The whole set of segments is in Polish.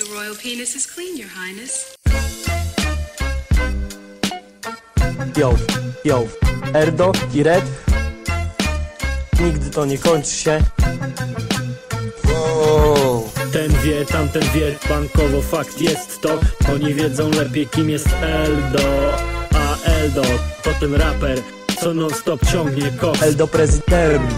The royal penis is clean, your highness. Yo, yo, Erdo i Red. Nigdy to nie kończy się. Ten wie, tamten wie, bankowo fakt jest to. Oni wiedzą lepiej kim jest Eldo. A Eldo to ten raper, co non stop ciągnie koks Eldo prezydent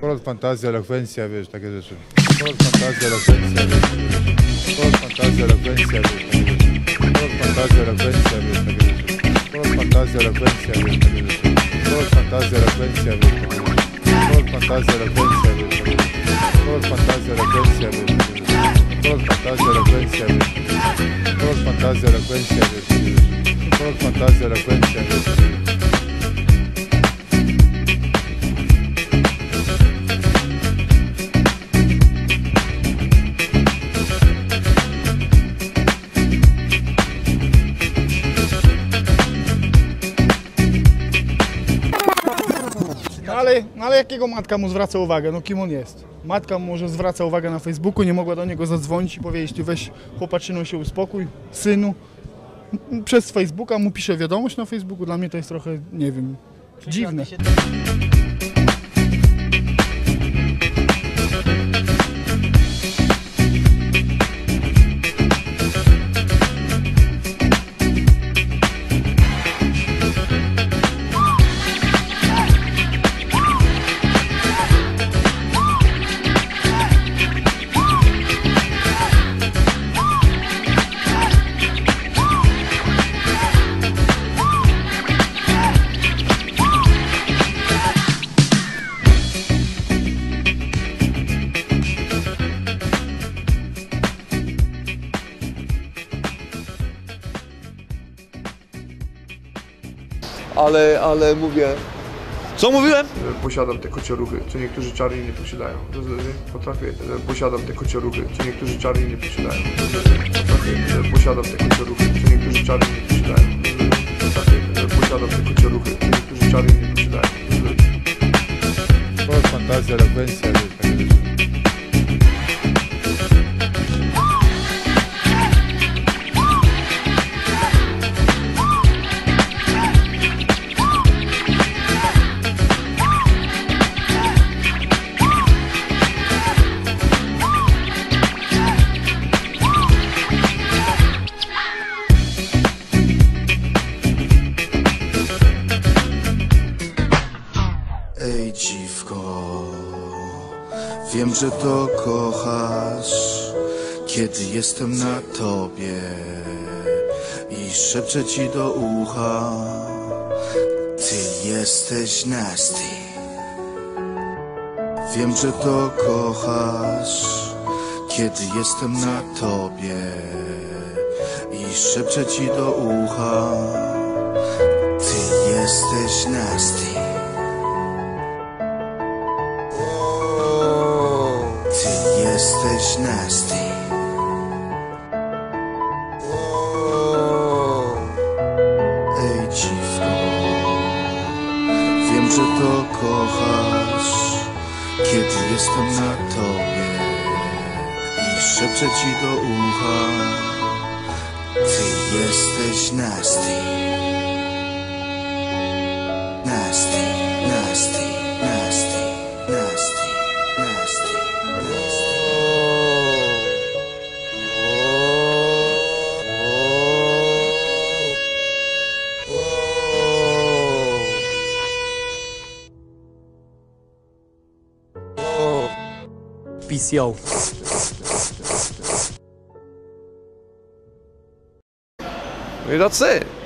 Kolor, fantazja, elokwencja, wiesz, takie rzeczy. Kolor, fantazja, elokwencja, wiesz. Kolor, fantazja, elokwencja, wiesz, takie rzeczy. Kolor, fantazja, elokwencja, wiesz, takie rzeczy. Kolor, fantazja, elokwencja, wiesz, takie rzeczy. Kolor, fantazja, elokwencja, wiesz, takie rzeczy. Kolor, fantazja, elokwencja, wiesz, takie rzeczy. Kolor, fantazja, elokwencja, wiesz, takie rzeczy. Kolor, fantazja, elokwencja, wiesz, takie rzeczy. Kolor, fantazja, elokwencja, wiesz, takie rzeczy. Kolor, fantazja, elokwencja, wiesz, takie rzeczy. Ale, no ale jakiego matka mu zwraca uwagę? No kim on jest? Matka mu może zwraca uwagę na Facebooku, nie mogła do niego zadzwonić i powiedzieć, ty weź chłopaczyną się uspokój, synu. Przez Facebooka mu pisze wiadomość na Facebooku, dla mnie to jest trochę, nie wiem, dziwne. Ale, ale mówię. Co mówiłem? posiadam te kocioruchy, co niektórzy czarni nie posiadają. Potrafię, posiadam te kocioruchy, co niektórzy czarni nie posiadają. Potrafię, posiadam te kocioruchy, co niektórzy czarni nie posiadają. Potrafię, posiadam te kocioruchy, co niektórzy czarni nie posiadają. Kolor, fantazja, elokwencja, wiem, że to kochasz, kiedy jestem na tobie i szepczę ci do ucha, ty jesteś nasty. Wiem, że to kochasz, kiedy jestem na tobie i szepczę ci do ucha, ty jesteś nasty. Nasty. Ej dziwko, wiem, że to kochasz, kiedy jestem na tobie i szepczę ci do ucha. Ty jesteś. Nasty, nasty, Peace yo No i that's it.